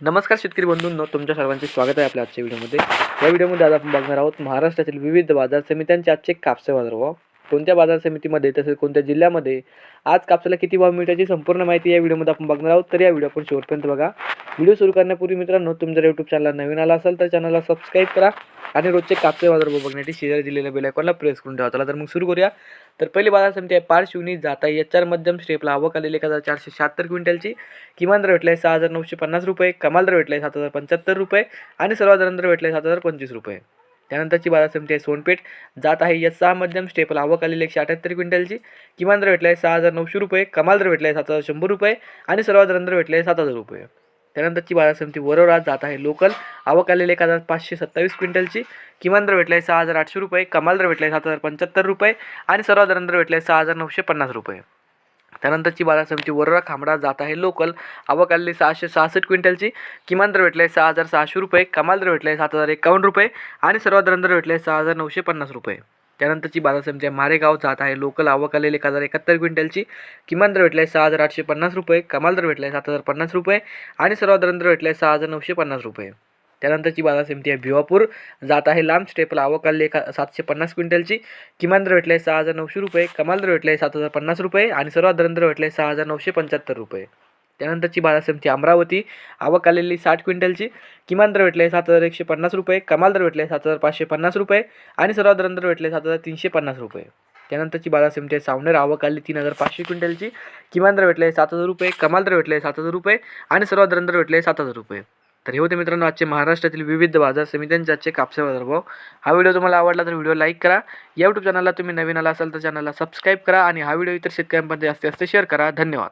नमस्कार शेतकरी बंधूंनो तुमच्या सर्वांचे स्वागत आहे आपल्या आजच्या व्हिडिओमध्ये. या व्हिडिओमध्ये आज आपण बघणार आहोत महाराष्ट्रातील विविध बाजार समित्यांचे आजचे कापसे बाजारभाव कोणत्या बाजार समितीमध्ये तसेच कोणत्या जिल्ह्यामध्ये आज कापसाला किती भाव मिळण्याची संपूर्ण माहिती या व्हिडिओमध्ये आपण बघणार आहोत. तर या व्हिडिओ आपण शेवटपर्यंत बघा. व्हिडिओ सुरू करण्यापूर्वी मित्रांनो तुम्ही जर यूट्यूब चॅनलला नवीन आला असाल तर चॅनलला सबस्क्राईब करा. आणि रोजचे कापसे बाजार बघण्यासाठी शेजारी दिलेल्या बेलायकॉनला प्रेस करून ठेवा. चला तर मग सुरू करूया. तर पहिली बाजार समिती आहे पारशिवनी जाता एच आर मध्यम स्टेपला आवक आलेली एक हजार चारशे शहात्तर क्विंटलची. किमान दर भेटला आहे सहा हजार नऊशे पन्नास रुपये कमाल दर भेटला आहे सात हजार पंच्याहत्तर रुपये आणि सर्वात दर भेटला आहे सात हजार पंचवीस रुपये. त्यानंतरची बाजार समिती आहे सोनपेठ जात आहे या सहा मध्यम स्टेपला आवक आलेली एकशे अठ्याहत्तर क्विंटलची. किमान दर भेटला आहे सहा हजार नऊशे रुपये कमाल दर भेटला आहे सात हजार शंभर रुपये आणि सर्वात दर भेटले आहे सात हजार रुपये. त्यानंतरची बाजार समिती वरोरा जात आहे. लोकल आवक आलेली एक हजार पाचशे सत्तावीस क्विंटलची. किमान दर भेटला आहे सहा हजार आठशे रुपये. कमाल दर भेटला आहे सात हजार पंच्याहत्तर रुपये. आणि सर्वात दर भेटला आहे सहा हजार नऊशे पन्नास रुपये. त्यानंतरची बाजार समिती वरोरा खांबडा जात आहे. लोकल आवक आलेली सहाशे सहासष्ट क्विंटलची. किमान दर भेटला आहे सहा हजार सहाशे रुपये. कमाल दर भेटला आहे सात हजार एकावन्न रुपये. आणि सर्वात दर भेटले आहे सहा हजार नऊशे पन्नास रुपये. त्यानंतरची बाजार समिती आहे. मारेगाव जात आहे. लोकल आवक आलेली एक हजार एकाहत्तर क्विंटलची. किमान दर भेटला आहे सहा हजार आठशे पन्नास रुपये. कमाल दर भेटला आहे सात हजार पन्नास रुपये. आणि सर्वात दर भेटला आहे सहा हजार नऊशे पन्नास रुपये. त्यानंतरची बाजार समिती आहे भिवापूर. जात आहे लांब स्टेपला आवक आलेली एका सातशे पन्नास क्विंटलची. किमान दर भेटला आहे सहा हजार नऊशे रुपये. कमाल दर भेटला आहे सात हजार पन्नास रुपये. आणि सर्वात दर भेटला आहे सहा हजार नऊशे पंच्याहत्तर रुपये. त्यानंतरची बाजार समिती अमरावती. आवक आलेली साठ क्विंटलची. किमान दर भेटले सात हजार एकशे पन्नास रुपये. कमाल दर भेटले सात हजार पाचशे पन्नास रुपये. आणि सर्वात दर भेटले सात हजार तीनशे पन्नास रुपये. त्यानंतरची बाजार समिती आहे सावनेर आवक आली तीन हजार पाचशे क्विंटलची. किमान दर भेटले सात हजार रुपये. कमाल दर भेटले सात हजार रुपये. आणि सर्वात दर भेटले सात हजार रुपये. तर हे होते मित्रांनो आजचे महाराष्ट्रातील विविध बाजार समित्यांचे आजचे कापसे बाजारभाव. हा व्हिडिओ तुम्हाला आवडला तर व्हिडिओ लाईक करा. या यूट्यूब चॅनलला तुम्ही नवीन आला असाल तर चॅनलला सबस्क्राईब करा. आणि हा व्हिडिओ इतर शेतकऱ्यांमध्ये जास्तीत जास्त शेअर करा. धन्यवाद.